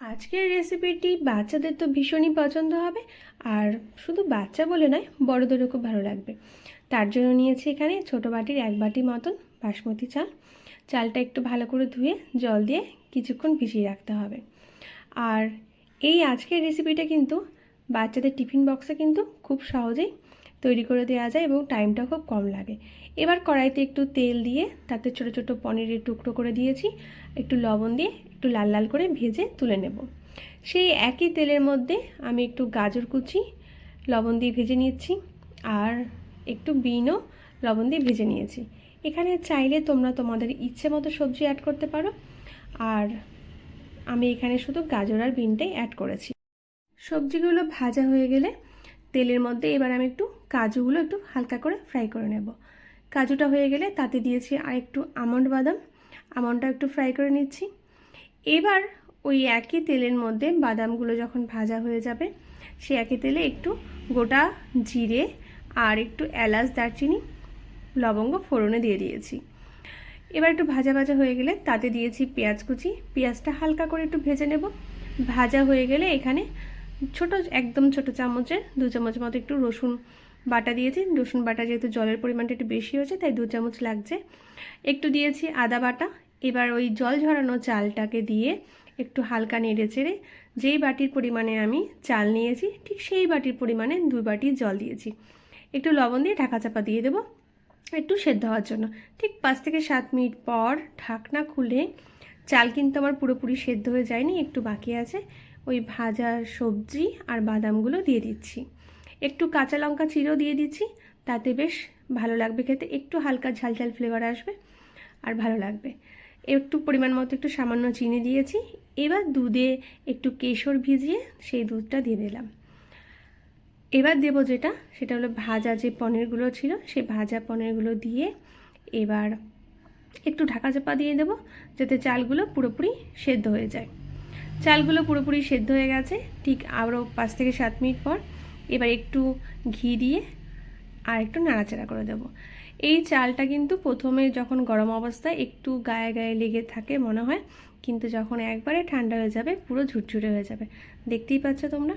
আজকের রেসিপিটি বাচ্চাদের তো ভীষণই পছন্দ হবে। আর শুধু বাচ্চা বলে নয়, বড়দেরও খুব ভালো লাগবে। তার জন্য নিয়েছি এখানে ছোটো বাটির এক বাটি মতন বাসমতি চাল। চালটা একটু ভালো করে ধুয়ে জল দিয়ে কিছুক্ষণ ভিজিয়ে রাখতে হবে। আর এই আজকের রেসিপিটা কিন্তু বাচ্চাদের টিফিন বক্সে কিন্তু খুব সহজেই তৈরি করে দেওয়া যায় এবং টাইমটা খুব কম লাগে। এবার কড়াইতে একটু তেল দিয়ে তাতে ছোটো ছোটো পনিরের টুকরো করে দিয়েছি। একটু লবণ দিয়ে একটু লাল লাল করে ভেজে তুলে নেব। সেই একই তেলের মধ্যে আমি একটু গাজর কুচি, লবণ দিয়ে ভেজে নিচ্ছি আর একটু বিনও লবণ দিয়ে ভেজে নিয়েছি। এখানে চাইলে তোমরা তোমাদের ইচ্ছে মতো সবজি অ্যাড করতে পারো। আর আমি এখানে শুধু গাজর আর বিনটাই অ্যাড করেছি। সবজিগুলো ভাজা হয়ে গেলে তেলের মধ্যে এবার আমি একটু কাজুগুলো একটু হালকা করে ফ্রাই করে নেব। কাজুটা হয়ে গেলে তাতে দিয়েছি আর একটু আমন্ড বাদাম। আমন্ডটা একটু ফ্রাই করে নিচ্ছি। এবার ওই একই তেলের মধ্যে বাদামগুলো যখন ভাজা হয়ে যাবে সে একই তেলে একটু গোটা জিরে আর একটু এলাচ, দারচিনি, লবঙ্গ ফোড়নে দিয়ে দিয়েছি। এবার একটু ভাজা ভাজা হয়ে গেলে তাতে দিয়েছি পেঁয়াজ কুচি। পেঁয়াজটা হালকা করে একটু ভেজে নেব। ভাজা হয়ে গেলে এখানে ছোট, একদম ছোট চামচের দু চামচ মতো একটু রসুন বাটা দিয়েছি, রসুন বাটা যেহেতু জলের পরিমাণটা একটু বেশি হয়েছে, তাই দু চামচ লাগছে। একটু দিয়েছি আদা বাটা, এবার ওই জল ঝরানো চালটাকে দিয়ে একটু হালকা নেড়ে চেড়ে যেই বাটির পরিমাণে আমি চাল নিয়েছি, ঠিক সেই বাটির পরিমাণে দুই বাটি জল দিয়েছি। একটু লবণ দিয়ে ঢাকা চাপা দিয়ে দেবো একটু সেদ্ধ হওয়ার জন্য। ঠিক পাঁচ থেকে সাত মিনিট পর ঢাকনা খুলে চাল কিন্তু আমার পুরোপুরি সেদ্ধ হয়ে যায়নি, একটু বাকি আছে, ওই ভাজা সবজি আর বাদামগুলো দিয়ে দিচ্ছি। একটু কাঁচা লঙ্কা চিরও দিয়ে দিচ্ছি, তাতে বেশ ভালো লাগবে খেতে। একটু হালকা ঝাল ঝাল ফ্লেভার আসবে আর ভালো লাগবে। একটু পরিমাণ মতো একটু সামান্য চিনি দিয়েছি। এবার দুধে একটু কেশর ভিজিয়ে সেই দুধটা দিয়ে দিলাম। এবার দেব যেটা, সেটা হলো ভাজা যে পনিরগুলো ছিল, সেই ভাজা পনিরগুলো দিয়ে এবার একটু ঢাকা চাপা দিয়ে দেবো, যাতে চালগুলো পুরোপুরি সেদ্ধ হয়ে যায়। চালগুলো পুরোপুরি সেদ্ধ হয়ে গেছে, ঠিক আরও পাঁচ থেকে সাত মিনিট পর এবার একটু ঘি দিয়ে আর একটু নাড়াচাড়া করে দেবো। এই চালটা কিন্তু প্রথমে যখন গরম অবস্থায় একটু গায়ে গায়ে লেগে থাকে মনে হয়, কিন্তু যখন একবারে ঠান্ডা হয়ে যাবে, পুরো ঝুরঝুরে হয়ে যাবে। দেখতেই পাচ্ছ তোমরা?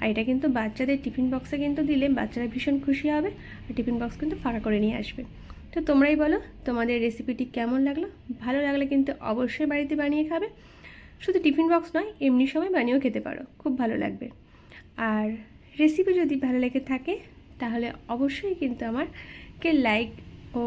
আর এটা কিন্তু বাচ্চাদের টিফিন বক্সে কিন্তু দিলে বাচ্চারা ভীষণ খুশি হবে আর টিফিন বক্স কিন্তু ফাঁকা করে নিয়ে আসবে। তো তোমরাই বলো, তোমাদের রেসিপিটি কেমন লাগল? ভালো লাগলে কিন্তু অবশ্যই বাড়িতে বানিয়ে খাবে। শুধু টিফিন বক্স নয়, এমনি সময় বানিয়েও খেতে পারো। খুব ভালো লাগবে। আর রেসিপি যদি ভালো লেগে থাকে তাহলে অবশ্যই কিন্তু আমারকে লাইক ও